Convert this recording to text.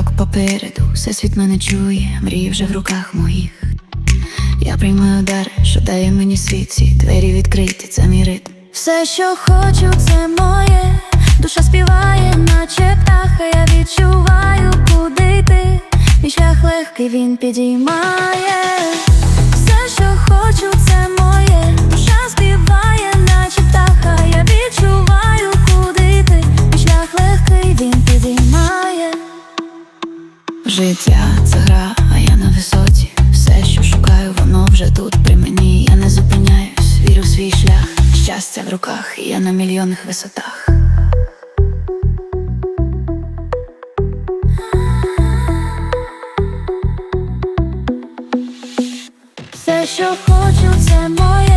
попереду, все світ мене чує, мрії вже в руках моїх. Я приймаю удар, що дає мені світ, ці двері відкриті, це мій ритм. Все, що хочу, це моє, душа співає, наче птаха, я відчуваю, куди йти. Мій шлях легкий, він підіймає. Життя це гра, а я на висоті. Все, що шукаю, воно вже тут при мені. Я не зупиняюсь, вірю в свій шлях. Щастя в руках, і я на мільйонних висотах. Все, що хочу, це моє.